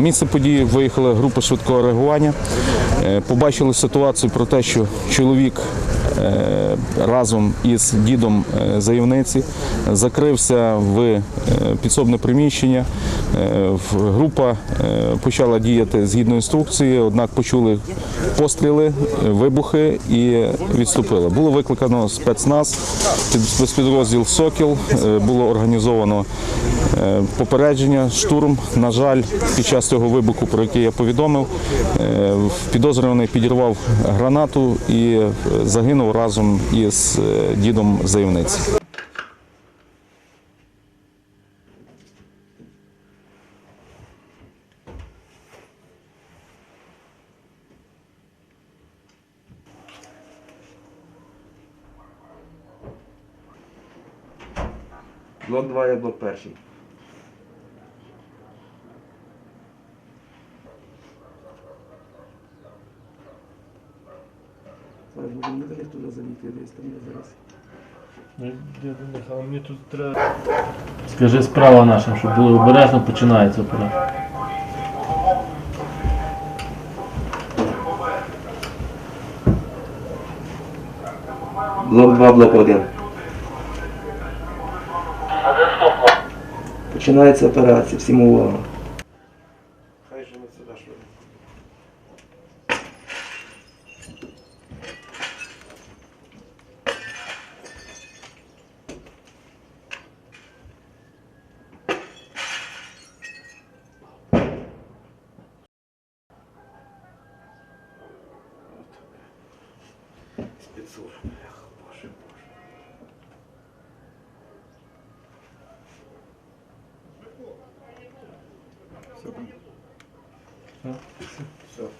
Місце події виїхала група швидкого реагування. Е, Побачили ситуацію про те, що чоловік разом із дідом е, заявниці закрився в е, підсобне приміщення. Е, Група е, почала діяти згідно інструкції, однак почули постріли, е, вибухи і відступили. Було викликано спецназ, під- спецпідрозділ Сокіл, е, було організовано е, попередження, штурм. На жаль, під час цього вибуху, про який я повідомив, е, підозрюваний підірвав гранату і е, загинув разом із е, дідом заявниці. Блок 2 є блок перший. Зараз будемо не далі туди заліти, десь там зараз. Я них, але мені тут треба. Скажи справа нашим, щоб було обережно починається операція. Блок 2, блок 1. Починається операція, всім увага. Хай же ми сюди швидко. Спецур. Эх, боже, боже. Все там. Все.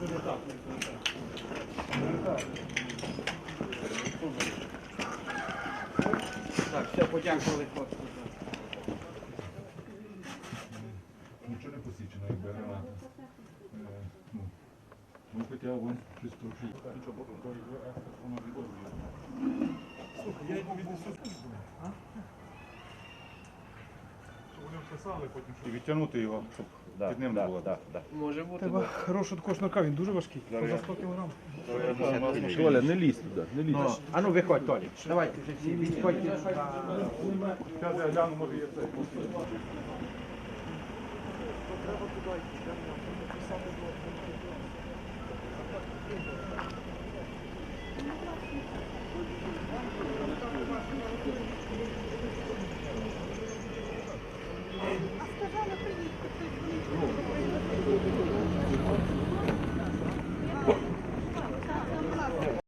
Так, все, подякували хлопці. Нічого не посічено, якби граната. Е, ну, хоча вон чисто Слухай, Щоб відтягнути його, щоб під ним не було. Може бути. Треба хорошого такого шнурка, він дуже важкий. Поза 100 кг. Толя, не лізь туди, не лізь. А ну виходь, Толі. Давайте вже всі. Відходьте. Зараз я гляну, може є цей.